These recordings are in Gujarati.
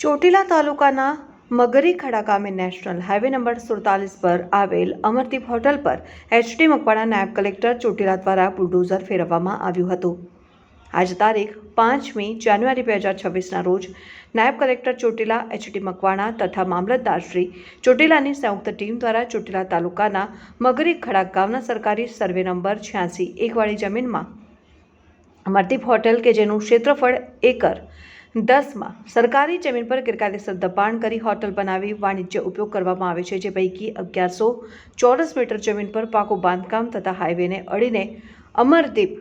ચોટીલા તાલુકાના મગરી ખડા ગામે નેશનલ હાઈવે નંબર સુડતાલીસ પર આવેલ અમરદીપ હોટલ પર એચડી મકવાણા નાયબ કલેક્ટર ચોટીલા દ્વારા બુલડોઝર ફેરવવામાં આવ્યું હતું. આજ તારીખ પાંચમી જાન્યુઆરી બે હજાર છવ્વીસના રોજ નાયબ કલેક્ટર ચોટીલા, એચડી મકવાણા તથા મામલતદારશ્રી ચોટીલાની સંયુક્ત ટીમ દ્વારા ચોટીલા તાલુકાના મગરી ખડા ગામના સરકારી સર્વે નંબર છ્યાસી એકવાળી જમીનમાં અમરદીપ હોટેલ કે જેનું ક્ષેત્રફળ એકર દસમાં, સરકારી જમીન પર ગેરકાયદેસર દબાણ કરી હોટલ બનાવી વાણિજ્ય ઉપયોગ કરવામાં આવે છે, જે પૈકી અગિયારસો ચોરસ મીટર જમીન પર પાકું બાંધકામ તથા હાઈવેને અડીને અમરદીપ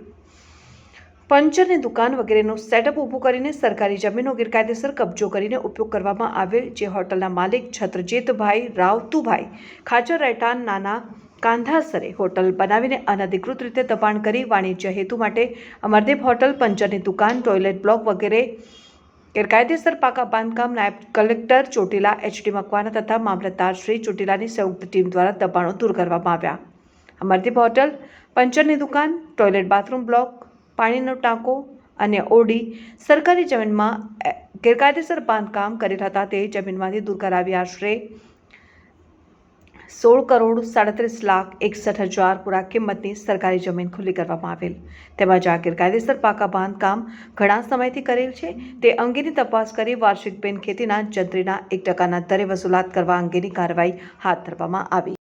પંચરની દુકાન વગેરેનું સેટઅપ ઊભું કરીને સરકારી જમીનનો ગેરકાયદેસર કબજો કરીને ઉપયોગ કરવામાં આવેલ, જે હોટલના માલિક છત્રજીતભાઈ રાવતુભાઈ ખાચર રહેઠાણ નાના કાંધાસરે હોટલ બનાવીને અનધિકૃત રીતે દબાણ કરી વાણિજ્ય હેતુ માટે અમરદીપ હોટલ, પંચરની દુકાન, ટોયલેટ બ્લોક વગેરે ગેરકાયદેસર પાકા બાંધકામ નાયબ કલેક્ટર ચોટીલા એચડી મકવાના તથા મામલતદાર શ્રી ચોટીલાની સંયુક્ત ટીમ દ્વારા દબાણો દૂર કરવામાં આવ્યા. અમરદીપ હોટલ, પંચરની દુકાન, ટોયલેટ બાથરૂમ બ્લોક, પાણીનો ટાંકો અને ઓડી સરકારી જમીનમાં ગેરકાયદેસર બાંધકામ કરેલ હતા તે જમીનમાંથી દૂર કરાવી આશરે સોળ કરોડ સાડત્રીસ લાખ એકસઠ હજાર પૂરા કિંમતની સરકારી જમીન ખુલ્લી કરવામાં આવેલ. તેમજ આ કાયદેસર પાકા બાંધકામ ઘણા સમયથી કરેલ છે. તે અંગેની તપાસ કરી વાર્ષિક બિન ખેતીના જંત્રીના એક ટકાના દરે વસૂલાત કરવા અંગેની કાર્યવાહી હાથ ધરવામાં આવી.